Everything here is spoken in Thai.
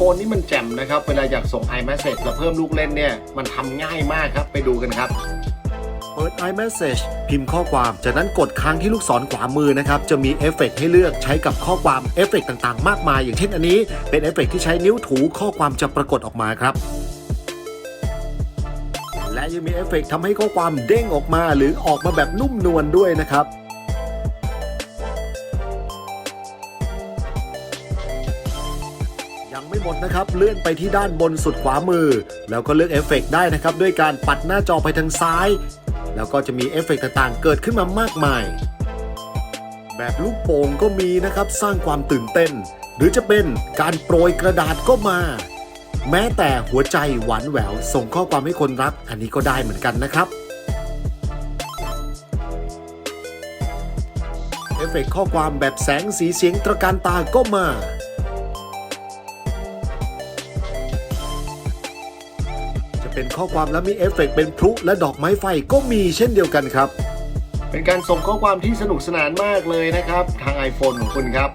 iPhone นี่มันแจ่มนะครับ เวลาอยากส่ง iMessage แล้วเพิ่มลูกเล่นเนี่ย มันทำง่ายมากครับ ไปดูกันครับ เปิด iMessage พิมพ์ข้อความ จากนั้นกดค้างที่ลูกศรขวามือนะครับ จะมีเอฟเฟกต์ให้เลือกใช้กับข้อความเอฟเฟกต์ต่างๆ มากมาย อย่างเช่นอันนี้ เป็นเอฟเฟกต์ที่ใช้นิ้วถูข้อความจะปรากฏออกมาครับและยังมีเอฟเฟกต์ทำให้ข้อความเด้งออกมา หรือออกมาแบบนุ่มนวลด้วยนะครับ ยังไม่หมดนะครับ เลื่อนไปที่ด้านบนสุดขวามือ แล้วก็เลือกเอฟเฟกต์ได้นะครับ ด้วยการปัดหน้าจอไปทางซ้าย แล้วก็จะมีเอฟเฟกต์ต่างๆ เกิดขึ้นมามากมาย แบบลูกโป่งก็มีนะครับ สร้างความตื่นเต้น หรือจะเป็นการโปรยกระดาษก็มา แม้แต่หัวใจหวานแหวว ส่งข้อความให้คนรัก อันนี้ก็ได้เหมือนกันนะครับเอฟเฟกต์ข้อความแบบแสงสีเสียงตระการตาก็มา เป็นข้อความและมีเอฟเฟกต์เป็นพลุและดอกไม้ไฟก็มีเช่นเดียวกันครับ เป็นการส่งข้อความที่สนุกสนานมากเลยนะครับ ทาง iPhone ของคุณครับ